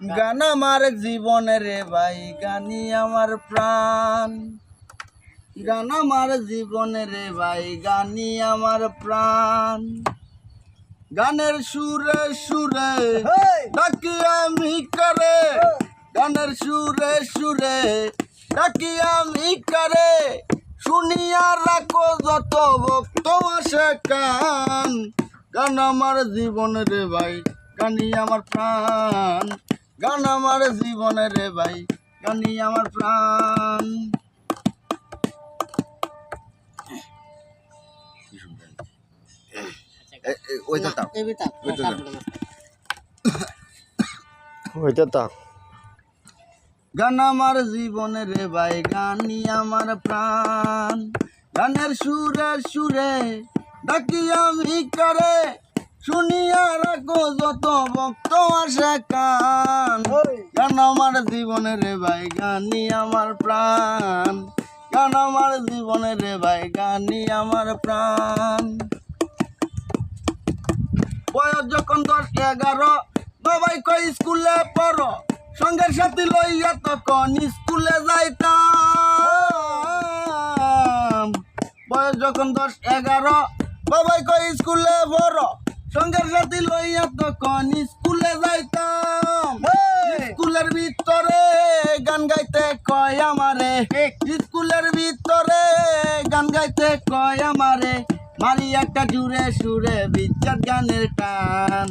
গান আমার জীবনের রে ভাই গানি আমার প্রাণ। গান আমার জীবনের রে ভাই গানি আমার প্রাণ। গানের সুরে সুরে ডাকি আমি করে। গানের সুরে সুরে ডাকি আমি করে। শুনিয়া রাখো যত ভক্ত আসে কান। গান আমার জীবনের রে ভাই গানি আমার প্রাণ। গান আমার জীবনের রে ভাই গানি আমার প্রাণ। ওইটা তাও। ওইটা তা গান আমার জীবনের রে ভাই গানি আমার প্রাণ। গানের সুরে সুরে ডাকি আমি করে শুনিয়া রাখো যত ভক্ত আসে কান। গান আমার জীবনের রে ভাই, গানি আমার প্রাণ। গান আমার জীবনের রে ভাই, গানি আমার প্রাণ। বয়স যখন দশ এগারো বাবাই কই স্কুলে পড়ো। সঙ্গের সাথে লইয়া তখন স্কুলে যাইতাম। বয়স যখন দশ এগারো বাবাই কই স্কুলে পড়ো। সঙ্গের সাথে লইয়া তখন স্কুলে যাইতাম স্কুলের ভিতরে গান গাইতে কয় আমারে? স্কুলের ভিতরে গান গাইতে কয় আমারে? মারি একটা জুড়ে সুরে বিচার গানের টান।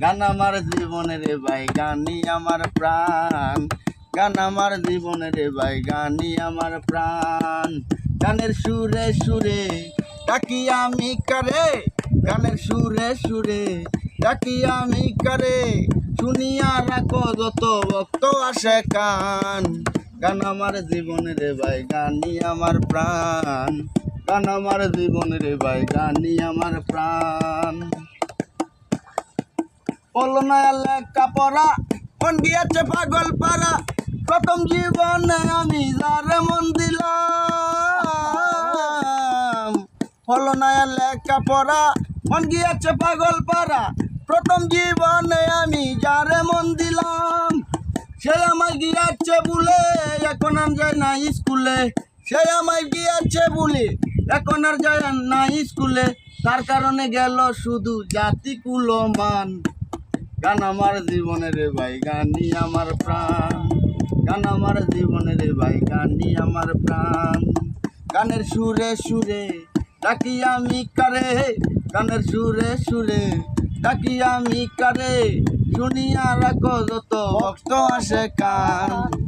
গান আমার জীবনের ভাই গানি আমার প্রাণ। গান আমার জীবনের ভাই গানি আমার প্রাণ। গানের সুরে সুরে ডাকি আমি করে? গানের সুরে সুরে ডাকি আমি করে? শুনিয়া রাখো যত ভক্ত আসে কান। গান আমার জীবনের রে ভাই গানি আমার প্রাণ। গান আমার জীবনের রে ভাই গানি আমার প্রাণ। পলনা লেখা পড়া মন গিয়েছে পাগল পাড়া। প্রথম জীবনে আমি যারে মন দিলাম। পলনায় লেখা পড়া মন গিয়েছে পাগল পাড়া। প্রথম জীবনে আমি যারে মন দিলাম। সে আমায় গিয়াছে বলে এখন আর যায় না স্কুলে। সে আমায় গিয়াছে বলে। এখন আর যায় না স্কুলে। তার কারণে গেল শুধু জাতি কুলমান। গান আমার জীবনের রে ভাই গানি আমার প্রাণ। গান আমার জীবনের রে ভাই গানি আমার প্রাণ। গানের সুরে সুরে ডাকি আমি কারে? গানের সুরে সুরে ডাকি আমি কারে? শুনিয়া রাখো যত ভক্ত আসে কান